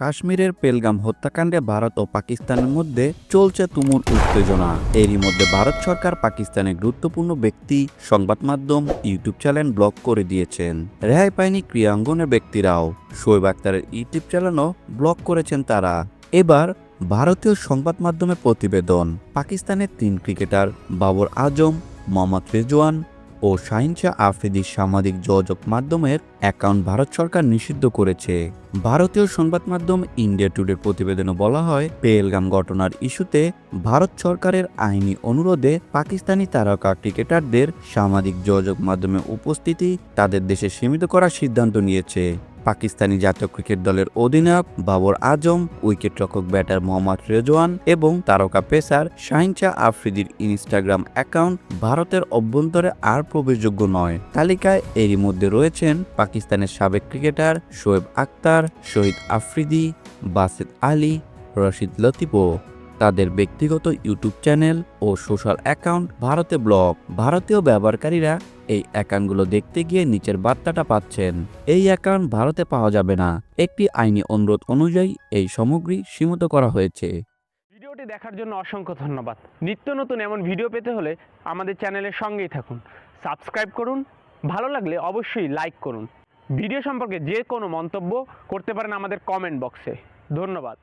কাশ্মীরের পেলগাম হত্যাকাণ্ডে ভারত ও পাকিস্তানের মধ্যে চলছে তুমুল উত্তেজনা। এরই মধ্যে ভারত সরকার পাকিস্তানের গুরুত্বপূর্ণ ব্যক্তি সংবাদ মাধ্যম ইউটিউব চ্যানেল ব্লক করে দিয়েছেন। রেহাই পায়নি ক্রিয়াঙ্গনের ব্যক্তিরাও। শোয়েব আক্তারের ইউটিউব চ্যানেলও ব্লক করেছেন তারা। এবার ভারতীয় সংবাদ মাধ্যমে প্রতিবেদন। পাকিস্তানের তিন ক্রিকেটার বাবর আজম, মোহাম্মদ রেজওয়ান ও শাহিনশাহ আফ্রিদির সামাজিক যোগাযোগ মাধ্যমের অ্যাকাউন্ট ভারত সরকার নিষিদ্ধ করেছে। ভারতীয় সংবাদ মাধ্যম ইন্ডিয়া টুডের প্রতিবেদনে বলা হয় পেলগাম ঘটনার ইস্যুতে ভারত সরকারের আইনি অনুরোধে পাকিস্তানি তারকা ক্রিকেটারদের সামাজিক যোগাযোগ মাধ্যমে উপস্থিতি তাদের দেশে সীমিত করার সিদ্ধান্ত নিয়েছে। পাকিস্তানি জাতীয় ক্রিকেট দলের অধিনায়ক বাবর আজম, উইকেট উইকেটরক্ষক ব্যাটার মোহাম্মদ রেজওয়ান এবং তারকা পেসার শাহিন শাহ আফ্রিদির ইনস্টাগ্রাম অ্যাকাউন্ট ভারতের অভ্যন্তরে আর প্রবেশযোগ্য নয়। তালিকায় এরই মধ্যে রয়েছেন পাকিস্তানের সাবেক ক্রিকেটার শোয়েব আক্তার শহীদ আফ্রিদি, বাসেদ আলী, রশিদ লতিফও। তাদের ব্যক্তিগত ইউটিউব চ্যানেল ও সোশ্যাল অ্যাকাউন্ট ভারতে ব্লগ। ভারতীয় ব্যবহারকারীরা এই অ্যাকাউন্টগুলো দেখতে গিয়ে নিচের বার্তাটা পাচ্ছেন। এই অ্যাকাউন্ট ভারতে পাওয়া যাবে না। একটি আইনি অনুরোধ অনুযায়ী এই সামগ্রী সীমিত করা হয়েছে। ভিডিওটি দেখার জন্য অসংখ্য ধন্যবাদ। নিত্য নতুন এমন ভিডিও পেতে হলে আমাদের চ্যানেলের সঙ্গেই থাকুন। সাবস্ক্রাইব করুন। ভালো লাগলে অবশ্যই লাইক করুন। ভিডিও সম্পর্কে যে কোনো মন্তব্য করতে পারেন আমাদের কমেন্ট বক্সে। ধন্যবাদ।